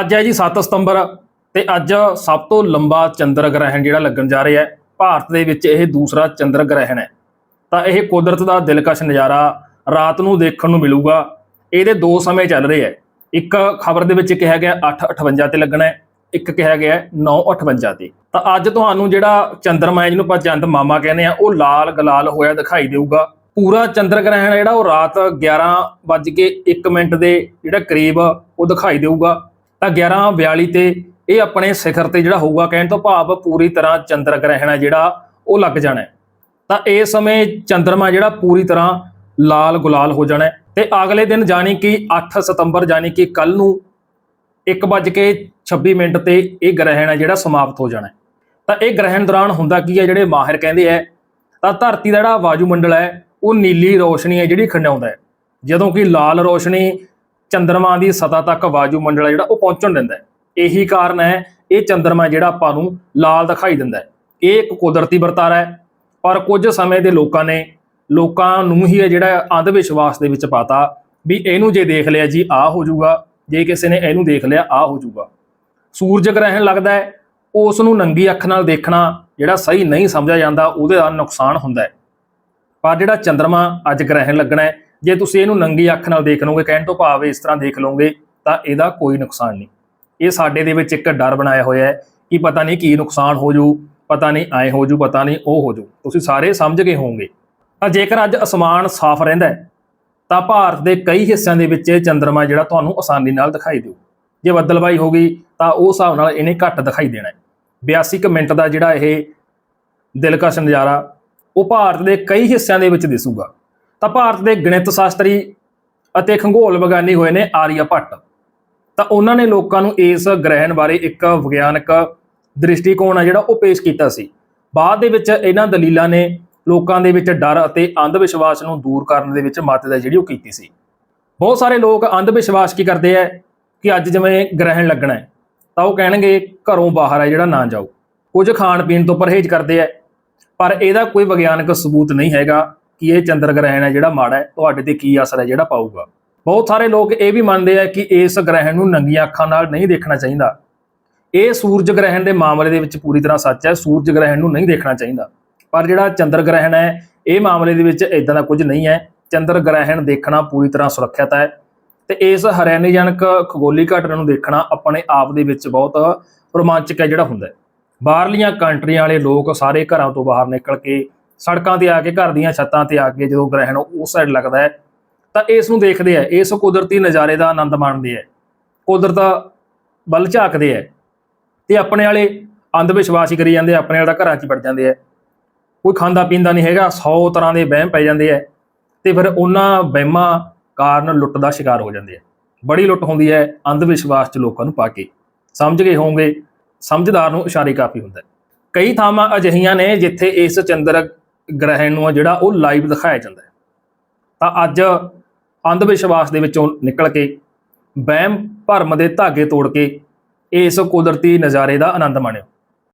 ਅੱਜ ਹੈ ਜੀ 7 ਸਤੰਬਰ ਤੇ ਅੱਜ ਸਭ ਤੋਂ ਲੰਬਾ ਚੰਦਰ ਗ੍ਰਹਿਣ ਜਿਹੜਾ ਲੱਗਣ ਜਾ ਰਿਹਾ ਹੈ, ਭਾਰਤ ਦੇ ਵਿੱਚ ਇਹ ਦੂਸਰਾ ਚੰਦਰ ਗ੍ਰਹਿਣ ਹੈ। ਤਾਂ ਇਹ ਕੁਦਰਤ ਦਾ ਦਿਲਕਸ਼ ਨਜ਼ਾਰਾ ਰਾਤ ਨੂੰ ਦੇਖਣ ਨੂੰ ਮਿਲੂਗਾ। ਇਹਦੇ ਦੋ ਸਮੇਂ ਚੱਲ ਰਹੇ ਹੈ। ਇੱਕ ਖਬਰ ਦੇ ਵਿੱਚ ਕਿਹਾ ਗਿਆ 8:58 ਤੇ ਲੱਗਣਾ ਹੈ, ਇੱਕ ਕਿਹਾ ਗਿਆ 9:58 ਤੇ। ਤਾਂ ਅੱਜ ਤੁਹਾਨੂੰ ਜਿਹੜਾ ਚੰਦਰਮਾ ਜਿਹਨੂੰ ਆਪਾਂ ਚੰਦ ਮਾਮਾ ਕਹਿੰਦੇ ਆ ਉਹ ਲਾਲ ਗਲਾਲ ਹੋਇਆ ਦਿਖਾਈ ਦੇਊਗਾ। ਪੂਰਾ ਚੰਦਰ ਗ੍ਰਹਿਣ ਜਿਹੜਾ, ਉਹ ਰਾਤ 11:01 ਮਿੰਟ ਦੇ ਜਿਹੜਾ ਕਰੀਬ ਉਹ ਦਿਖਾਈ ਦੇਊਗਾ। ਤਾਂ 11:42 ਤੇ ਇਹ ਆਪਣੇ ਸਿਖਰ ਤੇ ਜਿਹੜਾ ਹੋਊਗਾ ਕਹਿਣ ਤੋਂ ਭਾਵ ਪੂਰੀ ਤਰ੍ਹਾਂ ਚੰਦਰ ਗ੍ਰਹਿਣ ਹੈ ਜਿਹੜਾ ਉਹ ਲੱਗ ਜਾਣਾ ਤਾਂ ਇਸ ਸਮੇਂ ਚੰਦਰਮਾ ਜਿਹੜਾ ਪੂਰੀ ਤਰ੍ਹਾਂ ਲਾਲ ਗੁਲਾਲ ਹੋ ਜਾਣਾ ਹੈ ਤੇ ਅਗਲੇ ਦਿਨ ਜਾਨੀ ਕਿ 8 ਸਤੰਬਰ ਜਾਨੀ ਕਿ ਕੱਲ ਨੂੰ 1:26 ਮਿੰਟ ਤੇ ਇਹ ਗ੍ਰਹਿਣ ਹੈ ਜਿਹੜਾ ਸਮਾਪਤ ਹੋ ਜਾਣਾ ਤਾਂ ਇਹ ਗ੍ਰਹਿਣ ਦੌਰਾਨ ਹੁੰਦਾ ਕੀ ਹੈ ਜਿਹੜੇ ਮਾਹਿਰ ਕਹਿੰਦੇ ਹੈ, ਤਾਂ ਧਰਤੀ ਦਾ ਜਿਹੜਾ ਵਾਯੂਮੰਡਲ ਹੈ, ਉਹ ਨੀਲੀ ਰੋਸ਼ਨੀ ਹੈ ਜਿਹੜੀ ਖੰਡਾਉਂਦਾ ਹੈ। ਜਦੋਂ ਕਿ ਲਾਲ ਰੋਸ਼ਨੀ ਚੰਦਰਮਾ ਦੀ ਸਤਾ ਤੱਕ ਵਾਯੂਮੰਡਲ ਹੈ ਜਿਹੜਾ, ਉਹ ਪਹੁੰਚਣ ਦਿੰਦਾ ਹੈ। ਇਹੀ ਕਾਰਨ ਹੈ, ਇਹ ਚੰਦਰਮਾ ਜਿਹੜਾ ਆਪਾਂ ਨੂੰ ਲਾਲ ਦਿਖਾਈ ਦਿੰਦਾ ਹੈ। ਇਹ ਇੱਕ ਕੁਦਰਤੀ ਵਰਤਾਰਾ ਹੈ, ਪਰ ਕੁਝ ਸਮੇਂ ਦੇ ਲੋਕਾਂ ਨੇ ਲੋਕਾਂ ਨੂੰ ਹੀ ਇਹ ਜਿਹੜਾ ਅੰਧ ਵਿਸ਼ਵਾਸ ਦੇ ਵਿੱਚ ਪਾਤਾ ਵੀ ਇਹਨੂੰ ਜੇ ਦੇਖ ਲਿਆ ਜੀ ਆ ਹੋ ਜਾਊਗਾ। ਜੇ ਕਿਸੇ ਨੇ ਇਹਨੂੰ ਦੇਖ ਲਿਆ ਆ ਹੋ ਜਾਊਗਾ। ਸੂਰਜ ਗ੍ਰਹਿਣ ਲੱਗਦਾ ਹੈ, ਉਸ ਨੂੰ ਨੰਗੀ ਅੱਖ ਨਾਲ ਦੇਖਣਾ ਜਿਹੜਾ ਸਹੀ ਨਹੀਂ ਸਮਝਿਆ ਜਾਂਦਾ, ਉਹਦੇ ਦਾ ਨੁਕਸਾਨ ਹੁੰਦਾ ਹੈ। ਪਰ ਜਿਹੜਾ ਚੰਦਰਮਾ ਅੱਜ ਗ੍ਰਹਿਣ ਲੱਗਣਾ ਹੈ ਜੇ ਤੁਸੀਂ ਇਹਨੂੰ ਨੰਗੀ ਅੱਖ ਨਾਲ ਦੇਖ ਲਓਗੇ, ਕਹਿਣ ਤੋਂ ਭਾਵ ਇਸ ਤਰ੍ਹਾਂ ਦੇਖ ਲਓਗੇ, ਤਾਂ ਇਹਦਾ ਕੋਈ ਨੁਕਸਾਨ ਨਹੀਂ। ਇਹ ਸਾਡੇ ਦੇ ਵਿੱਚ ਇੱਕ ਡਰ ਬਣਾਇਆ ਹੋਇਆ ਹੈ ਕਿ ਪਤਾ ਨਹੀਂ ਕੀ ਨੁਕਸਾਨ ਹੋ ਜੂ ਪਤਾ ਨਹੀਂ ਐ ਹੋ ਜੂ ਪਤਾ ਨਹੀਂ ਉਹ ਹੋ ਜੂ ਤੁਸੀਂ ਸਾਰੇ ਸਮਝ ਗਏ ਹੋਵੋਗੇ। ਤਾਂ ਜੇਕਰ ਅੱਜ ਅਸਮਾਨ ਸਾਫ਼ ਰਹਿੰਦਾ ਹੈ, ਤਾਂ ਭਾਰਤ ਦੇ ਕਈ ਹਿੱਸਿਆਂ ਦੇ ਵਿੱਚ ਚੰਦਰਮਾ ਜਿਹੜਾ ਤੁਹਾਨੂੰ ਆਸਾਨੀ ਨਾਲ ਦਿਖਾਈ ਦੇਊ। ਜੇ ਬੱਦਲਬਾਈ ਹੋ ਗਈ, ਤਾਂ ਉਸ ਹਿਸਾਬ ਨਾਲ ਇਹਨੇ ਘੱਟ ਦਿਖਾਈ ਦੇਣਾ ਹੈ। 82 ਕੁ ਮਿੰਟ ਦਾ ਜਿਹੜਾ ਇਹ ਦਿਲਕਸ਼ ਨਜ਼ਾਰਾ, ਉਹ ਭਾਰਤ ਦੇ ਕਈ ਹਿੱਸਿਆਂ ਦੇ ਵਿੱਚ ਦਿਸੂਗਾ। ਤਾਂ ਭਾਰਤ ਦੇ ਗਣਿਤ ਸ਼ਾਸਤਰੀ ਅਤੇ ਖਗੋਲ ਵਿਗਿਆਨੀ ਹੋਏ ਨੇ ਆਰੀਆ ਭੱਟ। ਤਾਂ ਉਹਨਾਂ ਨੇ ਲੋਕਾਂ ਨੂੰ ਇਸ ਗ੍ਰਹਿਣ ਬਾਰੇ ਇੱਕ ਵਿਗਿਆਨਕ ਦ੍ਰਿਸ਼ਟੀਕੋਣ ਆ ਜਿਹੜਾ ਉਹ ਪੇਸ਼ ਕੀਤਾ ਸੀ। ਬਾਅਦ ਦੇ ਵਿੱਚ ਇਹਨਾਂ ਦਲੀਲਾਂ ਨੇ ਲੋਕਾਂ ਦੇ ਵਿੱਚ ਡਰ ਅਤੇ ਅੰਧ ਵਿਸ਼ਵਾਸ ਨੂੰ ਦੂਰ ਕਰਨ ਦੇ ਵਿੱਚ ਮਦਦ ਹੈ ਜਿਹੜੀ ਉਹ ਕੀਤੀ ਸੀ। ਬਹੁਤ ਸਾਰੇ ਲੋਕ ਅੰਧ ਵਿਸ਼ਵਾਸ ਕੀ ਕਰਦੇ ਆ ਕਿ ਅੱਜ ਜਿਵੇਂ ਗ੍ਰਹਿਣ ਲੱਗਣਾ ਹੈ, ਤਾਂ ਉਹ ਕਹਿਣਗੇ ਘਰੋਂ ਬਾਹਰ ਹੈ ਜਿਹੜਾ ਨਾ ਜਾਓ। ਕੁਝ ਖਾਣ ਪੀਣ ਤੋਂ ਪਰਹੇਜ਼ ਕਰਦੇ ਆ, ਪਰ ਇਹਦਾ ਕੋਈ ਵਿਗਿਆਨਕ ਸਬੂਤ ਨਹੀਂ ਹੈਗਾ। ਕਿ ਇਹ ਚੰਦਰ ਗ੍ਰਹਿਣ ਹੈ ਜਿਹੜਾ ਮਾੜਾ ਹੈ, ਤੁਹਾਡੇ ਤੇ ਕੀ ਅਸਰ ਹੈ ਜਿਹੜਾ ਪਾਊਗਾ? ਬਹੁਤ ਸਾਰੇ ਲੋਕ ਇਹ ਵੀ ਮੰਨਦੇ ਆ ਕਿ ਇਸ ਗ੍ਰਹਿਣ ਨੂੰ ਨੰਗੀਆਂ ਅੱਖਾਂ ਨਾਲ ਨਹੀਂ ਦੇਖਣਾ ਚਾਹੀਦਾ। ਇਹ ਸੂਰਜ ਗ੍ਰਹਿਣ ਦੇ ਮਾਮਲੇ ਦੇ ਵਿੱਚ ਪੂਰੀ ਤਰ੍ਹਾਂ ਸੱਚ ਹੈ, ਸੂਰਜ ਗ੍ਰਹਿਣ ਨੂੰ ਨਹੀਂ ਦੇਖਣਾ ਚਾਹੀਦਾ। ਪਰ ਜਿਹੜਾ ਚੰਦਰ ਗ੍ਰਹਿਣ ਹੈ, ਇਹ ਮਾਮਲੇ ਦੇ ਵਿੱਚ ਇਦਾਂ ਦਾ ਕੁਝ ਨਹੀਂ ਹੈ। ਚੰਦਰ ਗ੍ਰਹਿਣ ਦੇਖਣਾ ਪੂਰੀ ਤਰ੍ਹਾਂ ਸੁਰੱਖਿਅਤ ਹੈ ਤੇ ਇਸ ਹੈਰਾਨੀਜਨਕ ਖਗੋਲੀ ਘਟਨਾ ਨੂੰ ਦੇਖਣਾ ਆਪਣੇ ਆਪ ਦੇ ਵਿੱਚ ਬਹੁਤ ਰੋਮਾਂਚਕ ਹੈ ਜਿਹੜਾ ਹੁੰਦਾ ਹੈ। ਬਾਹਰਲੀਆਂ ਕੰਟਰੀਆਂ ਵਾਲੇ ਲੋਕ ਸਾਰੇ ਘਰਾਂ ਤੋਂ ਬਾਹਰ ਨਿਕਲ ਕੇ ਸੜਕਾਂ ਤੇ ਆ ਕੇ, ਘਰ ਦੀਆਂ ਛੱਤਾਂ ਤੇ ਆ ਕੇ ਜਦੋਂ ਗ੍ਰਹਿਣ ਉਸ ਸਾਈਡ ਲੱਗਦਾ ਹੈ, ਤਾਂ ਇਸ ਨੂੰ ਦੇਖਦੇ ਆ ਇਸ ਕੁਦਰਤੀ ਨਜ਼ਾਰੇ ਦਾ ਆਨੰਦ ਮਾਣਦੇ ਆ ਕੁਦਰਤ ਵੱਲ ਝਾਕਦੇ ਆ ਤੇ ਆਪਣੇ ਵਾਲੇ ਅੰਧ ਵਿਸ਼ਵਾਸ ਹੀ ਕਰੀ ਜਾਂਦੇ ਆ ਆਪਣੇ ਵਾਲਾ ਘਰਾਂ 'ਚ ਹੀ ਵੜ ਜਾਂਦੇ ਆ ਕੋਈ ਖਾਂਦਾ ਪੀਂਦਾ ਨਹੀਂ ਹੈਗਾ 100 ਤਰ੍ਹਾਂ ਦੇ ਵਹਿਮ ਪੈ ਜਾਂਦੇ ਆ ਤੇ ਫਿਰ ਉਹਨਾਂ ਵਹਿਮਾਂ ਕਾਰਨ ਲੁੱਟ ਦਾ ਸ਼ਿਕਾਰ ਹੋ ਜਾਂਦੇ ਆ ਬੜੀ ਲੁੱਟ ਹੁੰਦੀ ਹੈ ਅੰਧ ਵਿਸ਼ਵਾਸ 'ਚ ਲੋਕਾਂ ਨੂੰ ਪਾ ਕੇ। ਸਮਝ ਗਏ ਹੋਵੋਗੇ, ਸਮਝਦਾਰ ਨੂੰ ਇਸ਼ਾਰੇ ਕਾਫੀ ਹੁੰਦਾ ਕਈ ਥਾਵਾਂ ਅਜਿਹੀਆਂ ਨੇ ਜਿੱਥੇ ਇਸ ਚੰਦਰ ਗ੍ਰਹਿਣ ਨੂੰ ਆ ਜਿਹੜਾ ਉਹ ਲਾਈਵ ਦਿਖਾਇਆ ਜਾਂਦਾ ਹੈ। ਤਾਂ ਅੱਜ ਅੰਧ ਵਿਸ਼ਵਾਸ ਦੇ ਵਿੱਚੋਂ ਨਿਕਲ ਕੇ, ਵਹਿਮ ਭਰਮ ਦੇ ਧਾਗੇ ਤੋੜ ਕੇ ਇਸ ਕੁਦਰਤੀ ਨਜ਼ਾਰੇ ਦਾ ਆਨੰਦ ਮਾਣਿਓ।